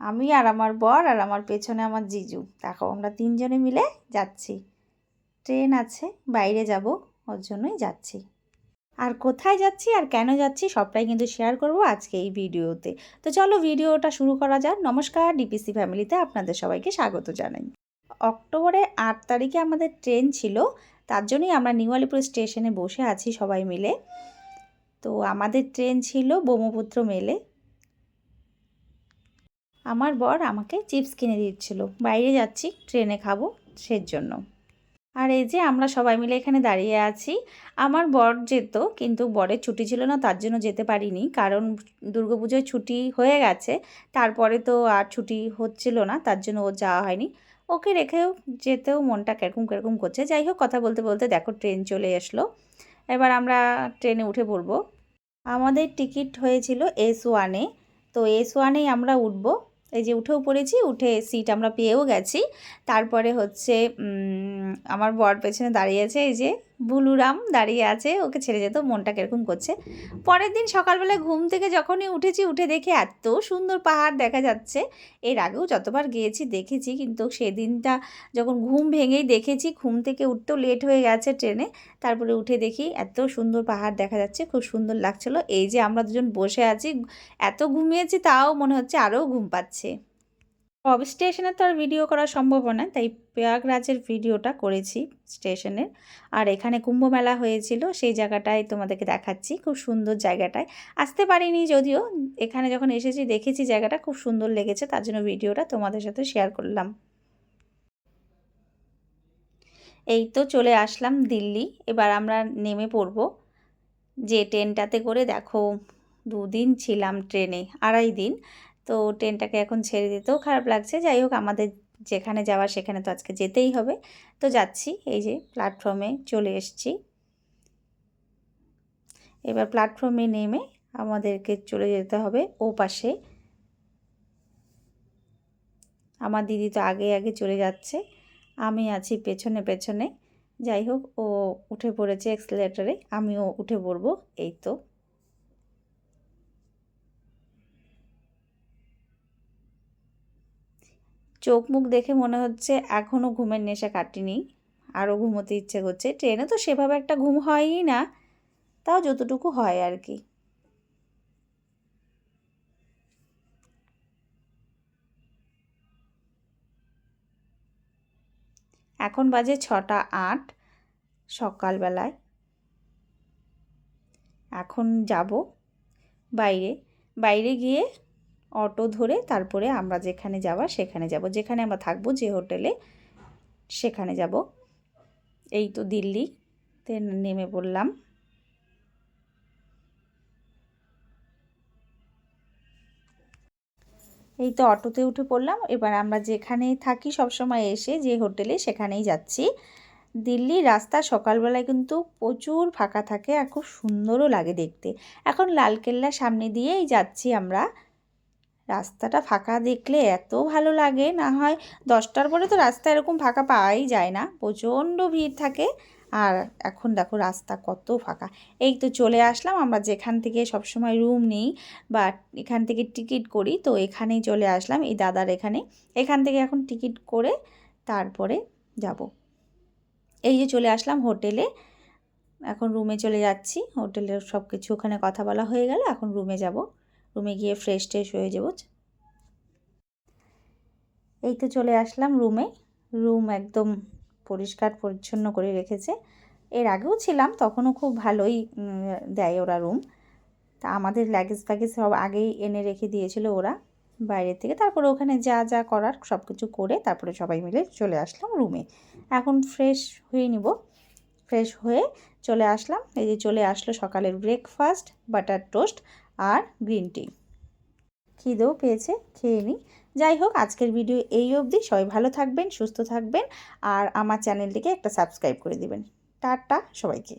আমি আর আমার বর আর আমার পেছনে আমার জিজু। দেখো, আমরা তিনজনে মিলে যাচ্ছি। ট্রেন আছে, বাইরে যাব, ওর জন্যই যাচ্ছি। আর কোথায় যাচ্ছি আর কেন যাচ্ছি সবটাই কিন্তু শেয়ার করব আজকে এই ভিডিওতে। তো চলো ভিডিওটা শুরু করা যাক। নমস্কার ডিপিসি ফ্যামিলিতে আপনাদের সবাইকে স্বাগত জানাই। অক্টোবরের আট তারিখে আমাদের ট্রেন ছিল, তার জন্যই আমরা নিউ আলিপুর স্টেশনে বসে আছি সবাই মিলে। তো আমাদের ট্রেন ছিল ব্রহ্মপুত্র মেলে। আমার বর আমাকে চিপস কিনে দিচ্ছিল। বাইরে যাচ্ছি, ট্রেনে খাব সের জন্য। আর এই যে আমরা সবাই মিলে এখানে দাঁড়িয়ে আছি। আমার বর যেত, কিন্তু বরের ছুটি ছিল না, তার জন্য যেতে পারিনি। কারণ দুর্গাপুজোয় ছুটি হয়ে গেছে, তারপরে তো আর ছুটি হচ্ছিল না, তার জন্য ও যাওয়া হয়নি। ওকে রেখেও যেতেও মনটা কীরকম কীরকম করছে। যাই হোক, কথা বলতে বলতে দেখো, ট্রেন চলে আসলো এবার আমরা ট্রেনে উঠে পড়ব। আমাদের টিকিট হয়েছিল এস ওয়ানে তো এস ওয়ানেই আমরা উঠবো। এই যে উঠেও পড়েছি, উঠে সিট আমরা পেয়েও গেছি। তারপরে হচ্ছে আমার বর পেছনে দাঁড়িয়ে আছে, এই যে বুলুরাম দাঁড়িয়ে আছে, ওকে ছেড়ে যেত, মনটা কীরকম করছে। পরের দিন সকালবেলা ঘুম থেকে যখনই উঠেছি, উঠে দেখে এত সুন্দর পাহাড় দেখা যাচ্ছে। এর আগেও যতবার গিয়েছি, দেখেছি, কিন্তু সেদিনটা যখন ঘুম ভেঙেই দেখেছি, ঘুম থেকে উঠতেও লেট হয়ে গেছে ট্রেনে, তারপরে উঠে দেখি এত সুন্দর পাহাড় দেখা যাচ্ছে, খুব সুন্দর লাগছিল। এই যে আমরা দুজন বসে আছি, এত ঘুমিয়েছি, তাও মনে হচ্ছে আরও ঘুম পাচ্ছে। সব স্টেশনে তো আর ভিডিও করা সম্ভব না, তাই প্রয়াগরাজের ভিডিওটা করেছি স্টেশনের আর এখানে কুম্ভ মেলা হয়েছিল, সেই জায়গাটায় তোমাদেরকে দেখাচ্ছি, খুব সুন্দর জায়গাটায়। আসতে পারিনি যদিও, এখানে যখন এসেছি দেখেছি জায়গাটা, খুব সুন্দর লেগেছে, তার জন্য ভিডিওটা তোমাদের সাথে শেয়ার করলাম। এই তো চলে আসলাম দিল্লি, এবার আমরা নেমে পড়ব। যে ট্রেনটাতে করে দেখো, দুদিন ছিলাম ট্রেনে আড়াই দিন। তো ট্রেনটাকে এখন ছেড়ে দিতেও খারাপ লাগছে। যাই হোক, আমাদের যেখানে যাওয়া সেখানে তো আজকে যেতেই হবে। তো যাচ্ছি, এই যে প্ল্যাটফর্মে চলে এসছি। এবার প্ল্যাটফর্মে নেমে আমাদেরকে চলে যেতে হবে ও পাশে আমার দিদি তো আগে আগে চলে যাচ্ছে। আমি আছি পেছনে পেছনে। যাই হোক, ও উঠে পড়েছে এক্সেলেটারে আমিও উঠে পড়ব, এই তো। চোখ মুখ দেখে মনে হচ্ছে এখনও ঘুমের নেশা কাটেনি। আরও ঘুমোতে ইচ্ছে করছে। ট্রেনে তো সেভাবে একটা ঘুম হয়ই না। তাও যতটুকু হয় আর কি। এখন বাজে ছটা আট সকালবেলায়। এখন যাব বাইরে। বাইরে গিয়ে অটো ধরে তারপরে আমরা যেখানে যাওয়া সেখানে যাব। যেখানে আমরা থাকব যে হোটেলে, সেখানে যাব। এই তো দিল্লিতে নেমে পড়লাম। এই তো অটোতে উঠে পড়লাম। এবার আমরা যেখানেই থাকি সবসময় এসে যে হোটেলে সেখানেই যাচ্ছি। দিল্লির রাস্তা সকালবেলায় কিন্তু প্রচুর ফাঁকা থাকে আর খুব সুন্দরও লাগে দেখতে। এখন লালকেল্লার সামনে দিয়েই যাচ্ছি আমরা। রাস্তাটা ফাঁকা দেখলে এত ভালো লাগে, না হয় দশটার পরে তো রাস্তা এরকম ফাঁকা পাওয়াই যায় না। প্রচণ্ড ভিড় থাকে। আর এখন দেখো রাস্তা কত ফাঁকা। এই তো চলে আসলাম, আমরা যেখান থেকে সবসময় রুম নিই বা এখান থেকে টিকিট করি, তো এখানেই চলে আসলাম, এই দাদার এখানে। এখান থেকে এখন টিকিট করে তারপরে যাব। এই যে চলে আসলাম হোটেলে। এখন রুমে চলে যাচ্ছি, হোটেলের সব কিছু ওখানে কথা বলা হয়ে গেল, এখন রুমে যাব। রুমে গিয়ে ফ্রেশ ট্রেশ হয়ে যাব। এই তো চলে আসলাম রুমে। রুম একদম পরিষ্কার পরিচ্ছন্ন করে রেখেছে। এর আগেও ছিলাম, তখনও খুব ভালোই দেয় ওরা রুম। তা আমাদের লাগেজ ফ্যাগেজ সব আগেই এনে রেখে দিয়েছিল ওরা। বাইরে থেকে তারপরে ওখানে যা যা করার সব কিছু করে তারপরে সবাই মিলে চলে আসলাম রুমে। এখন ফ্রেশ হয়ে নিব। ফ্রেশ হয়ে চলে আসলাম। এই যে চলে আসলো সকালের ব্রেকফাস্ট বাটার টোস্ট আর গ্রিন টি। খিদেও পেয়েছে, খেয়ে নিই যাই হোক, আজকের ভিডিও এই অবধি। সবাই ভালো থাকবেন, সুস্থ থাকবেন, আর আমার চ্যানেলটিকে একটা সাবস্ক্রাইব করে দিবেন। টাটা সবাইকে।